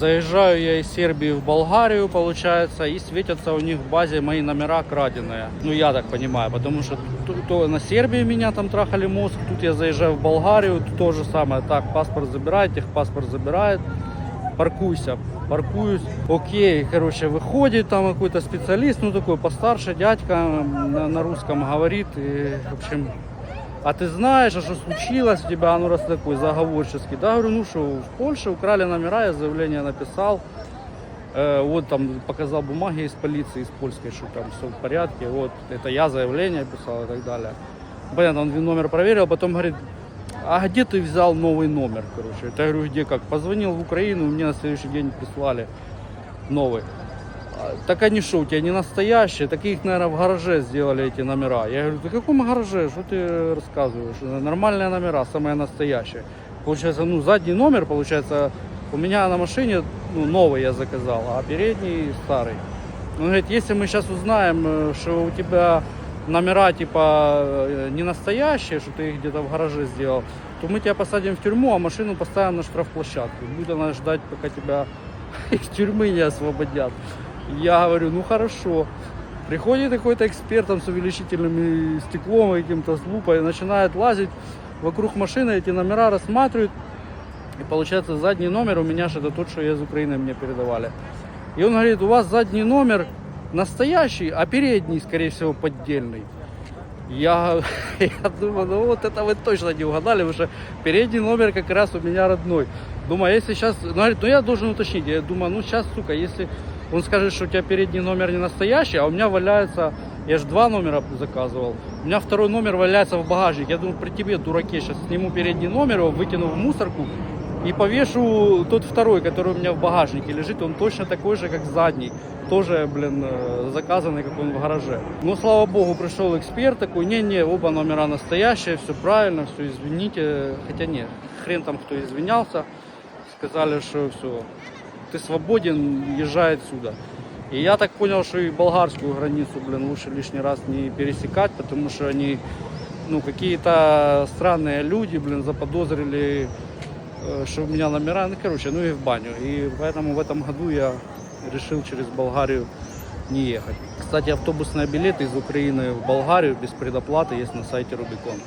Заезжаю я из Сербии в Болгарию, получается, и светятся у них в базе мои номера краденые. Ну, я так понимаю, потому что то, то на Сербии меня там трахали мозг, тут я заезжаю в Болгарию, то же самое. Так, паспорт забирает, техпаспорт забирает, паркуйся, паркуюсь. Окей, короче, выходит там какой-то специалист, ну, такой постарше дядька на, на русском говорит, и, в общем, а ты знаешь, а что случилось у тебя, ну раз такой заговорческий. Да, говорю, ну что, в Польше украли номера, я заявление написал. Э, вот там показал бумаги из полиции, из польской, что там все в порядке. Вот, это я заявление писал и так далее. Понятно, он номер проверил, потом говорит, а где ты взял новый номер, короче? Я говорю, где как? Позвонил в Украину, мне на следующий день прислали новый. А, Так они что, у тебя не настоящие? Так их, наверное, в гараже сделали эти номера. Я говорю, да в каком гараже? Что ты рассказываешь? Нормальные номера, самые настоящие. Получается, ну, задний номер, получается, у меня на машине ну, новый я заказал, а передний старый. Он говорит, если мы сейчас узнаем, э, что у тебя номера типа э, не настоящие, что ты их где-то в гараже сделал, то мы тебя посадим в тюрьму, а машину поставим на штрафплощадку. Будет она ждать, пока тебя из тюрьмы не освободят. Я говорю, ну хорошо. Приходит какой-то эксперт там с увеличительным стеклом, каким-то с лупой, начинает лазить вокруг машины, эти номера рассматривает. И получается задний номер у меня же это тот, что из Украины мне передавали. И он говорит, у вас задний номер настоящий, а передний, скорее всего, поддельный. Я, я думаю, ну вот это вы точно не угадали, потому что передний номер как раз у меня родной. Думаю, если сейчас, ну, говорит, ну я должен уточнить. Я думаю, ну сейчас, сука, если он скажет, что у тебя передний номер не настоящий, а у меня валяется, я же два номера заказывал, у меня второй номер валяется в багажнике. Я думаю, при тебе, дураке, сейчас сниму передний номер, его выкину в мусорку и повешу тот второй, который у меня в багажнике лежит, он точно такой же, как задний. Тоже, блин, э, заказанный, как он в гараже. Но, слава богу, пришел эксперт такой, не-не, оба номера настоящие, все правильно, все, извините. Хотя нет, хрен там кто извинялся. Сказали, что все, ты свободен, езжай отсюда. И я так понял, что и болгарскую границу, блин, лучше лишний раз не пересекать, потому что они, ну, какие-то странные люди, блин, заподозрили, э, что у меня номера, ну, короче, ну и в баню. И поэтому в этом году я решил через Болгарию не ехать. Кстати, автобусные билеты из Украины в Болгарию без предоплаты есть на сайте Рубикон.